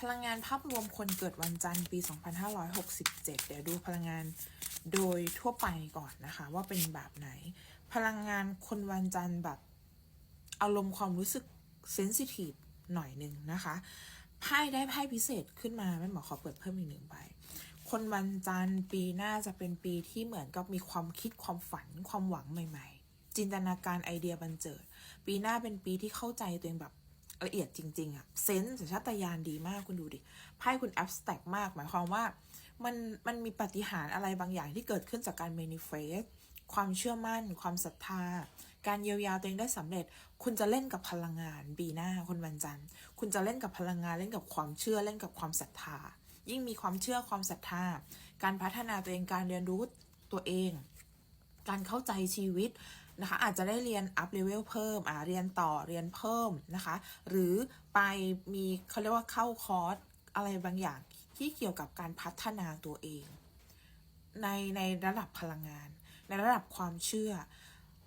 พลังงานภาพรวมคนเกิดวันจันทร์ปี 2567 เดี๋ยวดูพลังงานโดยทั่วไปก่อนนะคะ ว่าเป็นแบบไหน พลังงานคนวันจันทร์แบบอารมณ์ความรู้สึกเซนซิทีฟหน่อยหนึ่งนะคะไพ่ได้ไพ่พิเศษขึ้นมาแม่หมอขอเปิดเพิ่มอีกหนึ่งใบคนวันจันทร์ปีหน้าจะเป็นปีที่เหมือนกับมีความคิดความฝันความหวังใหม่ ๆ จินตนาการไอเดียบันเจิด ปีหน้าเป็นปีที่เข้าใจตัวเองแบบ ละเอียดจริง ๆอะเซนส์สัญชาตญาณดีมากคุณดูดิไพ่คุณแอบสแต็กมาก หมายความว่ามันมันมีปฏิหารอะไรบางอย่างที่เกิดขึ้นจากการ manifest ความเชื่อมั่น ความศรัทธา การเยียวยาตัวเองได้สำเร็จ คุณจะเล่นกับพลังงานปีหน้าคนวันจันทร์ คุณจะเล่นกับพลังงานเล่นกับความเชื่อเล่นกับความศรัทธา ยิ่งมีความเชื่อความศรัทธา การพัฒนาตัวเองการเรียนรู้ตัวเอง การเข้าใจชีวิต นะคะอาจจะได้เรียนอัพเลเวลเพิ่มอ่าเรียนต่อเรียนเพิ่มนะคะ หรือไปมีเขาเรียกว่าเข้าคอร์สอะไรบางอย่างที่เกี่ยวกับการพัฒนาตัวเอง ในในระดับพลังงาน ในระดับความเชื่อ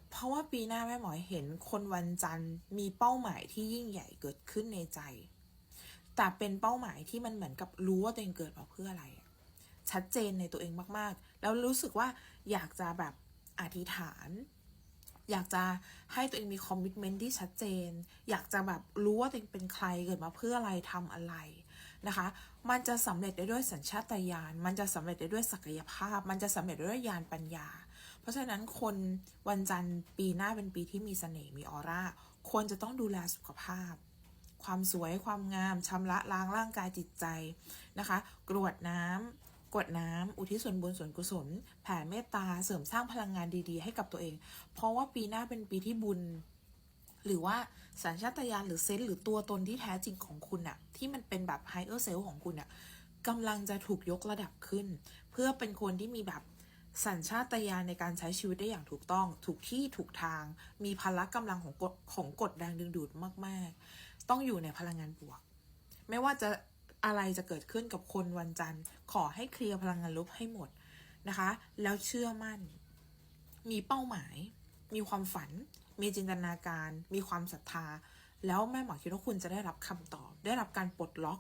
เพราะว่าปีหน้าแม่หมอยเห็นคนวันจันทร์มีเป้าหมายที่ยิ่งใหญ่เกิดขึ้นในใจ แต่เป็นเป้าหมายที่มันเหมือนกับรู้ว่าตัวเองเกิดมาเพื่ออะไร ชัดเจนในตัวเองมากๆ แล้วรู้สึกว่าอยากจะแบบอธิษฐาน อยากจะให้ตัวเองมีคอมมิชเมนต์ที่ชัดเจน อยากจะแบบรู้ว่าตัวเองเป็นใครเกิดมาเพื่ออะไรทำอะไรนะคะ มันจะสำเร็จได้ด้วยสัญชาตญาณ มันจะสำเร็จได้ด้วยศักยภาพ มันจะสำเร็จด้ด้วยญาณปัญญา เพราะฉะนั้นคนวันจันทร์ปีหน้าเป็นปีที่มีเสน่ห์มีออร่า ควรจะต้องดูแลสุขภาพ ความสวยความงามชำระล้างร่างกายจิตใจนะคะ กรวดน้ำ กดน้ำอุทิศส่วนบุญส่วนกุศลแผ่เมตตาเสริมสร้างพลังงานดีๆ ให้กับตัวเอง เพราะว่าปีหน้าเป็นปีที่บุญ หรือว่าสัญชาตญาณหรือเซนส์หรือตัวตนที่แท้จริงของคุณอะที่มันเป็นแบบไฮเออร์เซลของคุณอะกำลังจะถูกยกระดับขึ้น เพื่อเป็นคนที่มีแบบสัญชาตญาณในการใช้ชีวิตได้อย่างถูกต้อง ถูกที่ถูกทาง มีพละกำลังของกฎของกฎแรงดึงดูดมาก ๆ ต้องอยู่ในพลังงานบวก ไม่ว่าจะ อะไรจะเกิดขึ้นกับคนวันจันทร์ ขอให้เคลียร์พลังงานลบให้หมดนะคะ แล้วเชื่อมั่น มีเป้าหมาย มีความฝัน มีจินตนาการ มีความศรัทธา แล้วแม่หมอคิดว่าคุณจะได้รับคำตอบ ได้รับการปลดล็อก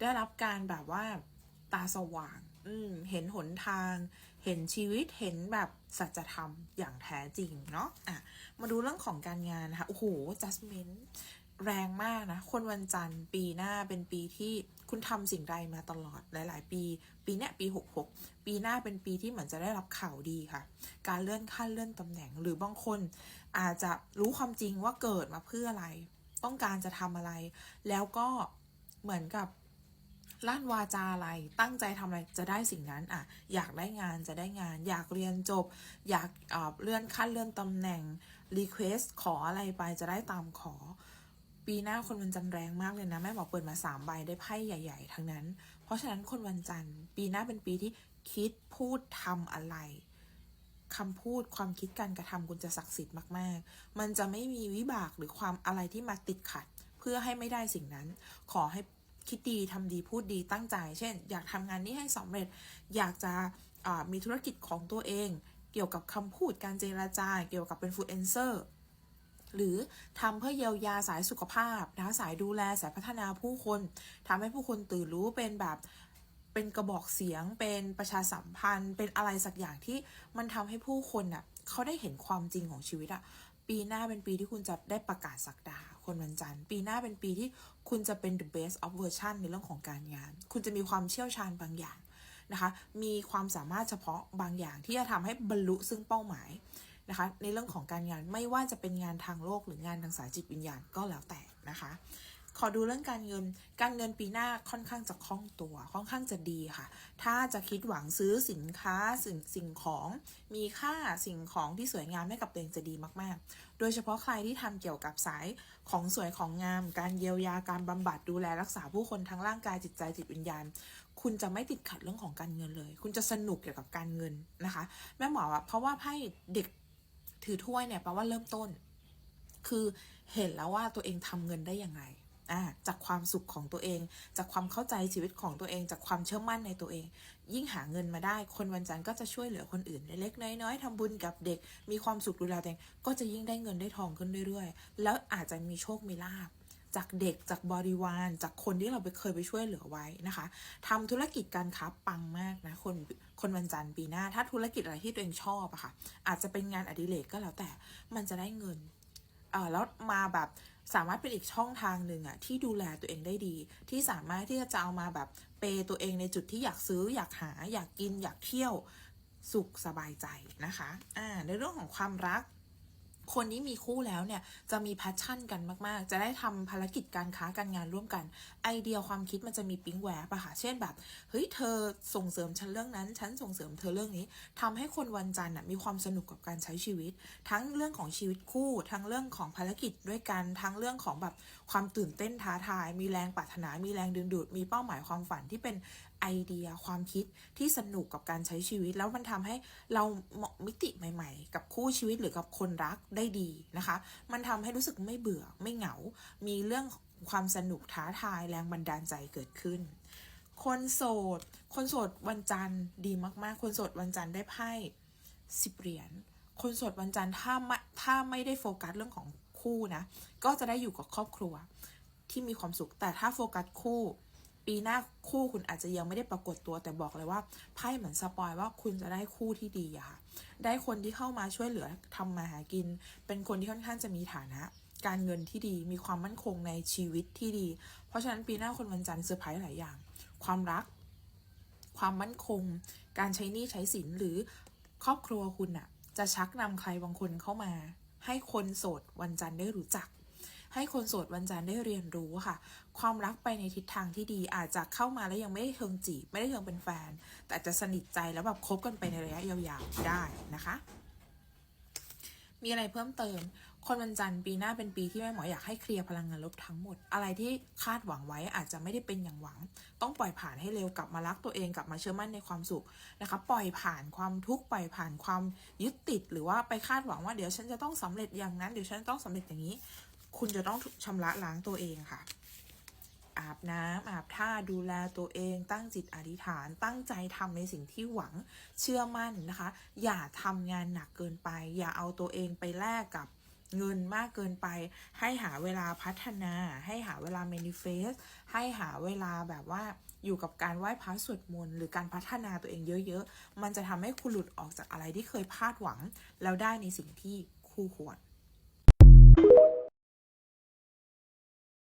ได้รับการแบบว่าตาสว่าง อืม เห็นหนทาง เห็นชีวิต เห็นแบบสัจธรรมอย่างแท้จริงเนาะ อะ มาดูเรื่องของการงานนะคะ โอ้โห จัส ment แรงมากนะ คนวันจันทร์ปีหน้าเป็นปีที่คุณทำสิ่งใดมาตลอดหลาย ๆ ปี ปีเนี้ยปี 66 ปีหน้าเป็นปีที่เหมือนจะได้รับข่าวดีค่ะ การเลื่อนขั้นเลื่อนตำแหน่ง หรือบางคนอาจจะรู้ความจริงว่าเกิดมาเพื่ออะไร ต้องการจะทำอะไร แล้วก็เหมือนกับลั่นวาจาอะไร ตั้งใจทำอะไรจะได้สิ่งนั้นอะ อยากได้งานจะได้งาน อยากเรียนจบ อยากเอ่อเลื่อนขั้นเลื่อนตำแหน่งรีเควสขออะไรไปจะได้ตามขอ ปีหน้าคนวันจันทร์แรงมากเลยนะ แม่หมอเปิดมาสามใบได้ไพ่ใหญ่ ๆ ทั้งนั้น เพราะฉะนั้นคนวันจันทร์ปีหน้าเป็นปีที่คิดพูดทำอะไรคำพูดความคิดการกระทำคุณจะศักดิ์สิทธิ์มาก ๆ มันจะไม่มีวิบากหรือความอะไรที่มาติดขัด เพื่อให้ไม่ได้สิ่งนั้น ขอให้คิดดีทำดีพูดดีตั้งใจ เช่น อยากทำงานนี้ให้สำเร็จ อยากจะมีธุรกิจของตัวเอง เกี่ยวกับคำพูดการเจรจา เกี่ยวกับเป็นฟูดเอนเซอร์ หรือทำเพื่อเยียวยาสายสุขภาพนะคะสายดูแลสายพัฒนาผู้คนทำให้ผู้คนตื่นรู้เป็นแบบเป็นกระบอกเสียงเป็นประชาสัมพันธ์ เป็นอะไรสักอย่างที่มันทำให้ผู้คนอะเขาได้เห็นความจริงของชีวิตอะปีหน้าเป็นปีที่คุณจะได้ประกาศสักดา คนวันจันทร์ ปีหน้าเป็นปีที่คุณจะเป็น the best of version ในเรื่องของการงาน คุณจะมีความเชี่ยวชาญบางอย่างนะคะ มีความสามารถเฉพาะบางอย่างที่จะทำให้บรรลุซึ่งเป้าหมาย นะคะ ในเรื่องของการงานไม่ว่าจะเป็นงานทางโลกหรืองานทางสายจิตวิญญาณก็แล้วแต่นะคะ ขอดูเรื่องการเงิน การเงินปีหน้าค่อนข้างจะคล่องตัว ค่อนข้างจะดีค่ะ ถ้าจะคิดหวังซื้อสินค้าสิ่งสิ่งของมีค่าสิ่งของที่สวยงามให้กับตัวเองจะดีมาก ๆ โดยเฉพาะใครที่ทำเกี่ยวกับสายของสวยของงาม การเยียวยาการบำบัดดูแลรักษาผู้คนทั้งร่างกายจิตใจจิตวิญญาณคุณจะไม่ติดขัดเรื่องของการเงินเลย คุณจะสนุกเกี่ยวกับการเงินนะคะ แม่หมออะเพราะว่าไพ่เด็ก ถือถ้วยเนี่ยแปลว่าเริ่มต้น คือเห็นแล้วว่าตัวเองทำเงินได้ยังไงอ่าจากความสุขของตัวเอง จากความเข้าใจชีวิตของตัวเอง จากความเชื่อมั่นในตัวเอง ยิ่งหาเงินมาได้ คนวันจันทร์ก็จะช่วยเหลือคนอื่นเล็กๆน้อยๆทำบุญกับเด็ก มีความสุขดูแลตัวเองก็จะยิ่งได้เงินได้ทองขึ้นเรื่อยๆ แล้วอาจจะมีโชคมีลาบ จากเด็กจากบริวารจากคนที่เราไปเคยไปช่วยเหลือไว้นะคะทำธุรกิจการค้าปังมากนะคนคนวันจันทร์ปีหน้า ถ้าธุรกิจอะไรที่ตัวเองชอบอะค่ะ อาจจะเป็นงานอดิเรกก็แล้วแต่มันจะได้เงินเออแล้วมาแบบสามารถเป็นอีกช่องทางหนึ่งอะที่ดูแลตัวเองได้ดี ที่สามารถที่จะเอามาแบบเปย์ตัวเองในจุดที่อยากซื้อ อยากหา อยากกิน อยากเที่ยวสุขสบายใจนะคะอ่าในเรื่องของความรัก คนที่มีคู่แล้วเนี่ยจะมีแพชชั่นกันมาก ๆ จะได้ทำภารกิจการค้าการงานร่วมกัน ไอเดียความคิดมันจะมีปิ๊งแหวบอะค่ะ เช่นแบบ เฮ้ย เธอส่งเสริมฉันเรื่องนั้น ฉันส่งเสริมเธอเรื่องนี้ทำให้คนวันจันทร์อะมีความสนุกกับการใช้ชีวิต ทั้งเรื่องของชีวิตคู่ ทั้งเรื่องของภารกิจด้วยกัน ทั้งเรื่องของแบบความตื่นเต้นท้าทาย มีแรงปรารถนา มีแรงดึงดูด มีเป้าหมายความฝันที่เป็นไอเดียความคิดที่สนุกกับการใช้ชีวิต แล้วมันทำให้เราเหมาะมิติใหม่ ๆ กับคู่ชีวิตหรือกับคนรักได้ดีนะคะ มันทำให้รู้สึกไม่เบื่อไม่เหงา มีเรื่องความสนุกท้าทายแรงบันดาลใจเกิดขึ้น คนโสด คนโสดวันจันทร์ดีมากๆ คนโสดวันจันทร์ได้ไพ่สิบเหรียญ คนโสดวันจันทร์ถ้าไม่ถ้าไม่ได้โฟกัสเรื่องของคู่นะ ก็จะได้อยู่กับครอบครัวที่มีความสุข แต่ถ้าโฟกัสคู่ ปีหน้าคู่คุณอาจจะยังไม่ได้ปรากฏตัวแต่บอกเลยว่าไพ่เหมือนสปอยว่าคุณจะได้คู่ที่ดีอะค่ะได้คนที่เข้ามาช่วยเหลือทำมาหากิน เป็นคนที่ค่อนข้างจะมีฐานะ การเงินที่ดีมีความมั่นคงในชีวิตที่ดี เพราะฉะนั้นปีหน้าคนวันจันทร์เซอร์ไพรส์หลายอย่าง ความรัก ความมั่นคง การใช้หนี้ใช้สินหรือครอบครัวคุณอะจะชักนำใครบางคนเข้ามา ให้คนโสดวันจันทร์ได้รู้จัก ให้คนโสดวันจันทร์ได้เรียนรู้ค่ะ ความรักไปในทิศทางที่ดีอาจจะเข้ามาแล้วยังไม่ได้เชิงจีบไม่ได้เชิงเป็นแฟน แต่จะสนิทใจแล้วแบบคบกันไปในระยะยาวๆได้นะคะ มีอะไรเพิ่มเติม คนวันจันทร์ปีหน้าเป็นปีที่แม่หมออยากให้เคลียร์พลังงานลบทั้งหมด อะไรที่คาดหวังไว้อาจจะไม่ได้เป็นอย่างหวัง ต้องปล่อยผ่านให้เร็วกลับมารักตัวเองกลับมาเชื่อมั่นในความสุขนะคะ ปล่อยผ่านความทุกข์ปล่อยผ่านความยึดติด หรือว่าไปคาดหวังว่าเดี๋ยวฉันจะต้องสำเร็จอย่างนั้นเดี๋ยวฉันต้องสำเร็จอย่างนี้ คุณจะต้องชำระล้างตัวเองค่ะ อาบน้ำอาบท่าดูแลตัวเอง ตั้งจิตอธิษฐาน ตั้งใจทำในสิ่งที่หวังเชื่อมั่นนะคะ อย่าทำงานหนักเกินไป อย่าเอาตัวเองไปแลกกับเงินมากเกินไป ให้หาเวลาพัฒนา ให้หาเวลา manifest ให้หาเวลาแบบว่าอยู่กับการไหว้พระสวดมนต์หรือการพัฒนาตัวเองเยอะ ๆ มันจะทำให้คุณหลุดออกจากอะไรที่เคยพลาดหวัง แล้วได้ในสิ่งที่คู่ควร